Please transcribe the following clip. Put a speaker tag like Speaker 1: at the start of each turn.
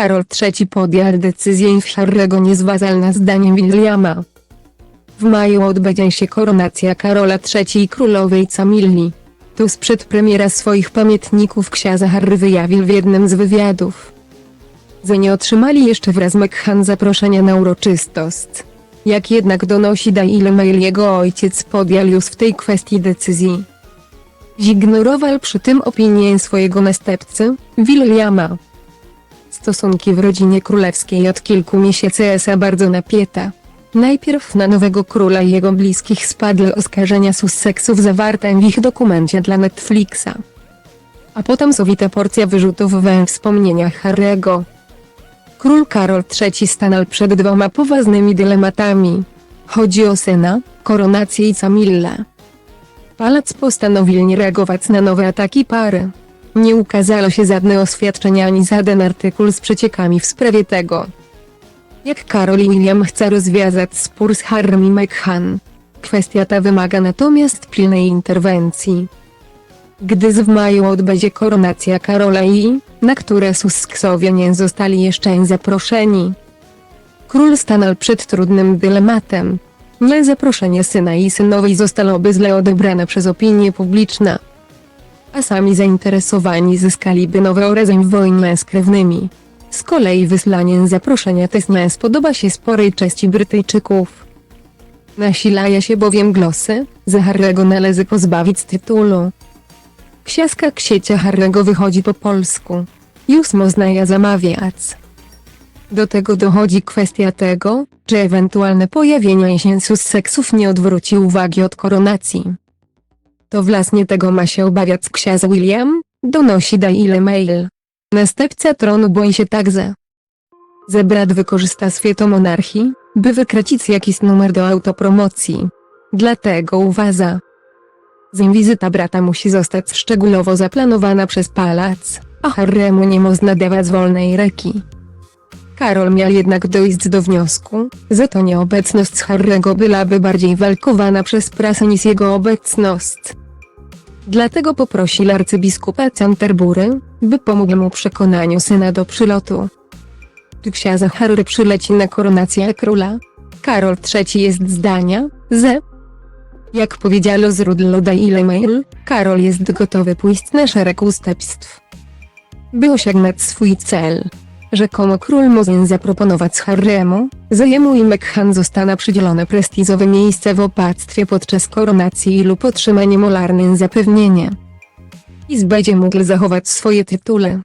Speaker 1: Karol III podjął decyzję i Harry'ego niezwazalna zdaniem Williama. W maju odbędzie się koronacja Karola III i królowej Camilli. Tuż przed premiera swoich pamiętników księdza Harry wyjawił w jednym z wywiadów. że nie otrzymali jeszcze wraz Mekhan zaproszenia na uroczystość. Jak jednak donosi Daily Mail jego ojciec podjął już w tej kwestii decyzji. Zignorował przy tym opinię swojego następcy, Williama. Stosunki w rodzinie królewskiej od kilku miesięcy są bardzo napięte. Najpierw na nowego króla i jego bliskich spadły oskarżenia Sussexów zawarte w ich dokumencie dla Netflixa. A potem sowita porcja wyrzutów we wspomnieniach Harry'ego. Król Karol III stanął przed dwoma poważnymi dylematami. Chodzi o syna, koronację i Camillę. Palac postanowił nie reagować na nowe ataki pary. Nie ukazało się żadne oświadczenia ani żaden artykuł z przeciekami w sprawie tego. Jak Karol William chce rozwiązać spór z Harrym i Meghan. Kwestia ta wymaga natomiast pilnej interwencji. Gdy w maju odbędzie koronacja Karola i, na które Susksowie nie zostali jeszcze zaproszeni. Król stanął przed trudnym dylematem. Nie zaproszenie syna i synowej zostałoby źle odebrane przez opinię publiczną. A sami zainteresowani zyskaliby nowe orędzeń w wojnie z krewnymi. Z kolei wysłanie zaproszenia też nie spodoba się sporej części Brytyjczyków. Nasilają się bowiem głosy, że Harry'ego należy pozbawić tytułu. Ksiaska ksiecia Harry'ego wychodzi po polsku. Już można ja zamawiać. Do tego dochodzi kwestia tego, czy ewentualne pojawienie się Sussexów nie odwróci uwagi od koronacji. To właśnie tego ma się obawiać ksiądz William, donosi Daily Mail. Następca tronu boi się także. Zebrat wykorzysta święto monarchii, by wykracić jakiś numer do autopromocji. Dlatego uważa, że wizyta brata musi zostać szczegółowo zaplanowana przez palac, a Harry'emu nie można dawać wolnej ręki. Karol miał jednak dojść do wniosku, że to nieobecność Harry'ego byłaby bardziej walkowana przez prasę niż jego obecność. Dlatego poprosił arcybiskupa Canterbury, by pomógł mu przekonaniu syna do przylotu. Czy książę Harry przyleci na koronację króla? Karol III jest zdania, że jak powiedziano źródło Daily Mail, Karol jest gotowy pójść na szereg ustępstw. By osiągnąć swój cel. Rzekomo król może zaproponować Harry'emu, że jemu i Meghan zostaną przydzielone prestiżowe miejsce w opactwie podczas koronacji lub otrzymanie molarnym zapewnienie. I będzie mógł zachować swoje tytuły.